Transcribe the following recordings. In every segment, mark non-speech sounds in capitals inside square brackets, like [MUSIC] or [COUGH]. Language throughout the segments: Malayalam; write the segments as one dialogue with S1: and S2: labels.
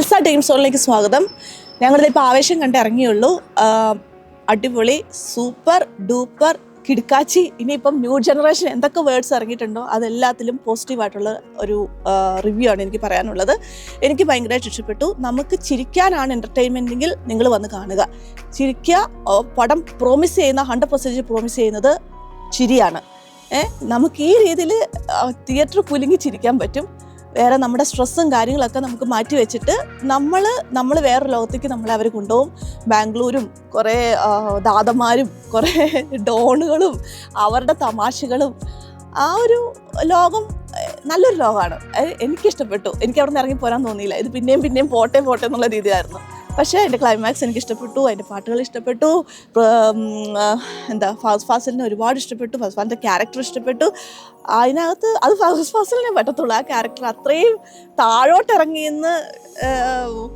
S1: എൽസ ടീം സോണിലേക്ക് സ്വാഗതം. ഞങ്ങളിതിപ്പോൾ ആവേശം കണ്ട് ഇറങ്ങിയുള്ളൂ. അടിപൊളി സൂപ്പർ ഡൂപ്പർ കിടക്കാച്ചി ഇനിയിപ്പം ന്യൂ ജനറേഷൻ എന്തൊക്കെ വേർഡ്സ് ഇറങ്ങിയിട്ടുണ്ടോ അതെല്ലാത്തിലും പോസിറ്റീവായിട്ടുള്ള ഒരു റിവ്യൂ ആണ് എനിക്ക് പറയാനുള്ളത്. എനിക്ക് ഭയങ്കരമായിട്ട് ഇഷ്ടപ്പെട്ടു. നമുക്ക് ചിരിക്കാനാണ് എന്റർടൈൻമെന്റെങ്കിൽ നിങ്ങൾ വന്ന് കാണുക. ചിരിക്കുക പടം പ്രോമിസ് ചെയ്യുന്ന ഹൺഡ്രഡ് പെർസെന്റേജ് പ്രോമിസ് ചെയ്യുന്നത് ചിരിയാണ്. ഏഹ് നമുക്ക് ഈ രീതിയിൽ തിയേറ്റർ കുലുങ്ങി ചിരിക്കാൻ പറ്റും. വേറെ നമ്മുടെ സ്ട്രെസ്സും കാര്യങ്ങളൊക്കെ നമുക്ക് മാറ്റി വെച്ചിട്ട് നമ്മൾ നമ്മൾ വേറെ ലോകത്തേക്ക് നമ്മളെ അവർ കൊണ്ടുപോകും. ബാംഗ്ലൂരും കുറേ ദാദമാരും കുറേ [LAUGHS] ഡോണുകളും അവരുടെ തമാശകളും. ആ ഒരു ലോകം നല്ലൊരു ലോകമാണ്. എനിക്കിഷ്ടപ്പെട്ടു. എനിക്ക് അവിടെ നിന്ന് ഇറങ്ങി പോരാൻ തോന്നിയില്ല. ഇത് പിന്നെയും പിന്നെയും പോട്ടെ പോട്ടെ എന്നുള്ള രീതിയായിരുന്നു പക്ഷേ അതിന്റെ ക്ലൈമാക്സ് എനിക്ക് ഇഷ്ടപ്പെട്ടു അതിന്റെ പാട്ടുകൾ ഇഷ്ടപ്പെട്ടു എന്താ ഫാസ് ഫാസലിനെ ഒരുപാട് ഇഷ്ടപ്പെട്ടു ഫാസ് ഫാസിന്റെ ക്യാരക്ടർ ഇഷ്ടപ്പെട്ടു. അതിനകത്ത് അത് ഫാസ് ഫാസലിനെ പറ്റത്തുള്ളൂ ആ ക്യാരക്ടർ അത്രയും താഴോട്ടിറങ്ങി നിന്ന്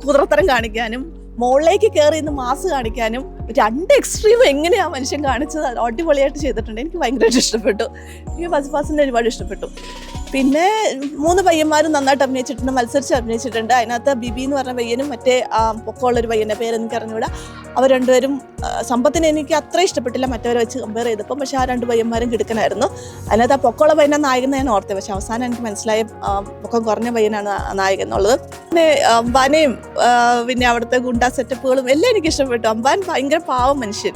S1: കുതിരത്തരം കാണിക്കാനും മുകളിലേക്ക് കയറി ഇന്ന് മാസ് കാണിക്കാനും രണ്ട് എക്സ്ട്രീം എങ്ങനെയാണ് മനുഷ്യൻ കാണിച്ചത് അടിപൊളിയായിട്ട് ചെയ്തിട്ടുണ്ട്. എനിക്ക് ഭയങ്കരമായിട്ട് ഇഷ്ടപ്പെട്ടു. എനിക്ക് ഫസ്റ്റ് ഫാസിനെ ഒരുപാട് ഇഷ്ടപ്പെട്ടു. പിന്നെ മൂന്ന് പയ്യന്മാരും നന്നായിട്ട് അഭിനയിച്ചിട്ടുണ്ട് മത്സരിച്ച് അഭിനയിച്ചിട്ടുണ്ട്. അതിനകത്ത് ബിബി എന്ന് പറഞ്ഞ പയ്യനും മറ്റേ പൊക്കമുള്ളൊരു പയ്യന്റെ പേര് എനിക്ക് അറിഞ്ഞുകൂടാ. അവർ രണ്ടുപേരും സമ്പത്തിനെ എനിക്ക് അത്ര ഇഷ്ടപ്പെട്ടില്ല മറ്റവരെ വെച്ച് കമ്പയർ ചെയ്തപ്പോൾ പക്ഷേ ആ രണ്ട് പയ്യന്മാരും കിടക്കണമായിരുന്നു അതിനകത്ത് ആ പൊക്കമുള്ള പയ്യനെ നായകൻ ഞാൻ ഓർത്തത് പക്ഷേ അവസാനം എനിക്ക് മനസ്സിലായ പൊക്കം കുറഞ്ഞ പയ്യനാണ് നായകൻ എന്നുള്ളത്. പിന്നെ വനയും പിന്നെ അവിടുത്തെ ഗുണ്ട സെറ്റപ്പുകളും എല്ലാം എനിക്ക് ഇഷ്ടപ്പെട്ടു. അമ്പാൻ ഭയങ്കര പാവം മനുഷ്യൻ.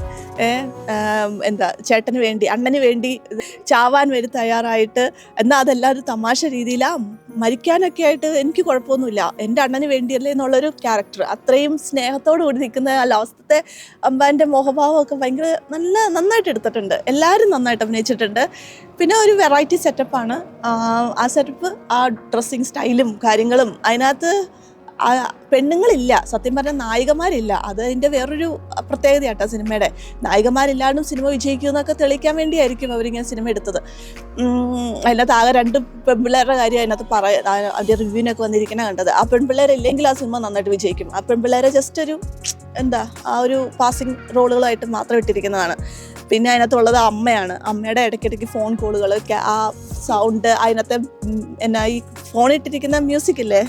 S1: എന്താ ചേട്ടന് വേണ്ടി അണ്ണന് വേണ്ടി ചാവാൻ വരെ തയ്യാറായിട്ട് എന്നാൽ അതെല്ലാം ഒരു തമാശ രീതിയിലാ മരിക്കാനൊക്കെ ആയിട്ട് എനിക്ക് കുഴപ്പമൊന്നുമില്ല. എന്റെ അണ്ണന് വേണ്ടിയല്ലേ എന്നുള്ളൊരു ക്യാരക്ടർ അത്രയും സ്നേഹത്തോടു കൂടി നിൽക്കുന്ന ആ ലാസ്റ്റത്തെ അമ്പാന്റെ മോഹഭാവമൊക്കെ ഭയങ്കര നല്ല നന്നായിട്ട് എടുത്തിട്ടുണ്ട്. എല്ലാവരും നന്നായിട്ട് അഭിനയിച്ചിട്ടുണ്ട്. പിന്നെ ഒരു വെറൈറ്റി സെറ്റപ്പാണ് ആ സെറ്റപ്പ് ആ ഡ്രസ്സിങ് സ്റ്റൈലും കാര്യങ്ങളും. അതിനകത്ത് പെണ്ണുങ്ങളില്ല. സത്യം പറഞ്ഞാൽ നായികമാരില്ല. അത് അതിന്റെ വേറൊരു പ്രത്യേകതയാട്ടോ സിനിമയുടെ. നായികമാരില്ലാണ്ടും സിനിമ വിജയിക്കുമെന്നൊക്കെ തെളിയിക്കാൻ വേണ്ടിയായിരിക്കും അവരിങ്ങനെ സിനിമ എടുത്തത്. അതിനകത്ത് ആകെ രണ്ട് പെൺപിള്ളേരുടെ കാര്യം അതിനകത്ത് പറയ അതിന്റെ റിവ്യൂവിനൊക്കെ വന്നിരിക്കുന്ന കണ്ടത്. ആ പെൺപിള്ളേരില്ലെങ്കിൽ ആ സിനിമ നന്നായിട്ട് വിജയിക്കും. ആ പെൺപിള്ളേരെ ജസ്റ്റ് ഒരു എന്താ ആ ഒരു പാസിംഗ് റോളുകളായിട്ട് മാത്രം ഇട്ടിരിക്കുന്നതാണ്. പിന്നെ അതിനകത്തുള്ളത് അമ്മയാണ്. അമ്മയുടെ ഇടയ്ക്കിടയ്ക്ക് ഫോൺ കോളുകൾ ആ സൗണ്ട് അതിനകത്തെ എന്നാ ഈ ഫോണിട്ടിരിക്കുന്ന മ്യൂസിക് ഇല്ലേ?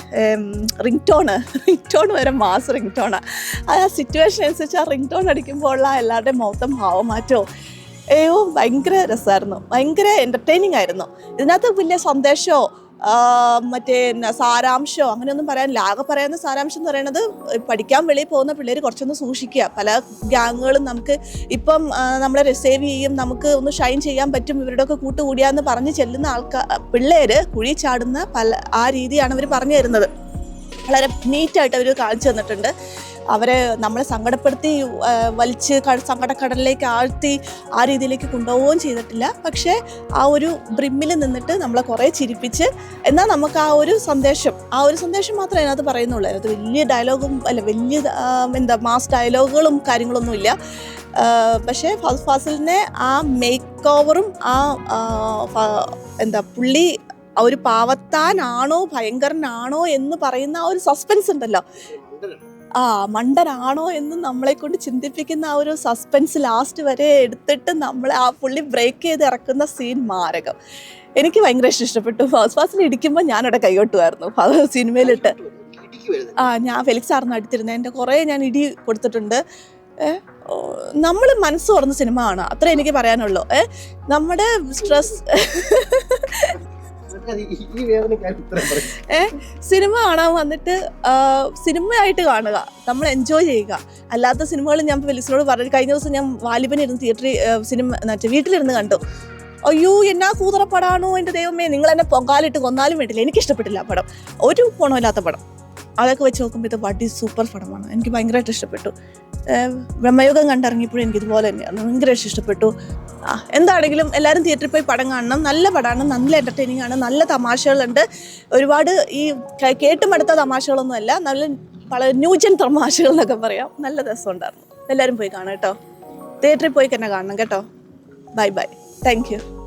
S1: റിംഗ് ടോണ് റിംഗ് ടോൺ വരെ മാസ് റിംഗ് ടോണാണ് ആ സിറ്റുവേഷൻ അനുസരിച്ച് ആ റിംഗ് ടോൺ അടിക്കുമ്പോൾ ഉള്ള എല്ലാവരുടെയും മൊത്തം ഭാവമാറ്റവും അയ്യോ ഭയങ്കര രസമായിരുന്നു. ഭയങ്കര എന്റർടൈനിങ് ആയിരുന്നു. ഇതിനകത്ത് വലിയ സന്ദേശമോ മറ്റേ സാരാംശം അങ്ങനെയൊന്നും പറയാനില്ല. ആകെ പറയുന്ന സാരാംശം എന്ന് പറയുന്നത് പഠിക്കാൻ വെളിയിൽ പോകുന്ന പിള്ളേർ കുറച്ചൊന്ന് സൂക്ഷിക്കുക. പല ഗ്യാങ്ങുകളും നമുക്ക് ഇപ്പം നമ്മളെ റിസേവ് ചെയ്യും നമുക്ക് ഒന്ന് ഷൈൻ ചെയ്യാൻ പറ്റും ഇവരുടെ ഒക്കെ കൂട്ടുകൂടിയാന്ന് പറഞ്ഞ് ചെല്ലുന്ന ആൾക്കാർ പിള്ളേർ കുഴി ചാടുന്ന പല ആ രീതിയാണ് അവർ പറഞ്ഞു തരുന്നത്. വളരെ നീറ്റായിട്ട് അവർ കാണിച്ചു തന്നിട്ടുണ്ട്. അവരെ നമ്മളെ സങ്കടപ്പെടുത്തി വലിച്ച് സങ്കടക്കടലിലേക്ക് ആഴ്ത്തി ആ രീതിയിലേക്ക് കൊണ്ടുപോവുകയും ചെയ്തിട്ടില്ല. പക്ഷേ ആ ഒരു ബ്രിമ്മിൽ നിന്നിട്ട് നമ്മളെ കുറേ ചിരിപ്പിച്ച് എന്നാൽ നമുക്ക് ആ ഒരു സന്ദേശം ആ ഒരു സന്ദേശം മാത്രമേ അതിനകത്ത് പറയുന്നുള്ളൂ. അതിനകത്ത് വലിയ ഡയലോഗും അല്ല വലിയ എന്താ മാസ് ഡയലോഗുകളും കാര്യങ്ങളൊന്നുമില്ല പക്ഷേ ഫസ് ഫാസിലിനെ ആ മേക്ക് ഓവറും ആ എന്താ പുള്ളി ഒരു പാവത്താനാണോ ഭയങ്കരനാണോ എന്ന് പറയുന്ന ആ ഒരു സസ്പെൻസ് ഉണ്ടല്ലോ. ആ മണ്ടനാണോ എന്ന് നമ്മളെ കൊണ്ട് ചിന്തിപ്പിക്കുന്ന ആ ഒരു സസ്പെൻസ് ലാസ്റ്റ് വരെ എടുത്തിട്ട് നമ്മളെ ആ പുള്ളി ബ്രേക്ക് ചെയ്ത് ഇറക്കുന്ന സീൻ മാരകം. എനിക്ക് ഭയങ്കര ഇഷ്ടപ്പെട്ടു. ഫസ്റ്റ് ഫാസ്റ്റിൽ ഇടിക്കുമ്പോൾ ഞാനവിടെ കൈകൊട്ടുമായിരുന്നു. സിനിമയിലിട്ട്. ആ ഞാൻ ഫെലിക്സ് ആർന്ന് അടുത്തിരുന്നത് എന്റെ കുറേ ഞാൻ ഇടി കൊടുത്തിട്ടുണ്ട്. നമ്മൾ മനസ്സ് തുറന്ന സിനിമ ആണ്. അത്ര എനിക്ക് പറയാനുള്ളൂ. നമ്മുടെ സ്ട്രെസ് സിനിമ കാണാൻ വന്നിട്ട് സിനിമയായിട്ട് കാണുക. നമ്മൾ എൻജോയ് ചെയ്യുക. അല്ലാത്ത സിനിമകൾ ഞാൻ ഫെലിക്സിനോട് പറഞ്ഞു കഴിഞ്ഞ ദിവസം ഞാൻ വാലിബനിരുന്ന് തിയേറ്ററിൽ സിനിമ മറ്റേ വീട്ടിലിരുന്ന് കണ്ടു. അയ്യോ എന്നാ കൂതറപ്പടാണോ എന്റെ ദൈവമേ? നിങ്ങൾ എന്നെ പൊങ്കാലിട്ട് കൊന്നാലും വേണ്ടില്ല. എനിക്ക് ഇഷ്ടപ്പെട്ടില്ല പടം. ഒരു ഗുണമില്ലാത്ത പടം. അതൊക്കെ വെച്ച് നോക്കുമ്പോൾ ഇത് വടി സൂപ്പർ പടമാണ്. എനിക്ക് ഭയങ്കരമായിട്ട് ഇഷ്ടപ്പെട്ടു. ബ്രഹ്മയോഗം കണ്ടിറങ്ങിയപ്പോഴും എനിക്ക് ഇതുപോലെ തന്നെയാണ്. ഭയങ്കരമായിട്ട് ഇഷ്ടപ്പെട്ടു. എന്താണെങ്കിലും എല്ലാവരും തിയേറ്ററിൽ പോയി പടം കാണണം. നല്ല പടമാണ് നല്ല എന്റർടൈനിങ് ആണ് നല്ല തമാശകളുണ്ട്. ഒരുപാട് ഈ കേ- തമാശകളൊന്നും തമാശകളൊന്നുമല്ല നല്ല വളരെ ന്യൂജൻ തമാശകൾ എന്നൊക്കെ പറയാം. നല്ല രസമുണ്ടായിരുന്നു. എല്ലാവരും പോയി കാണാം കേട്ടോ. തിയേറ്ററിൽ പോയി തന്നെ കാണണം കേട്ടോ. Bye bye thank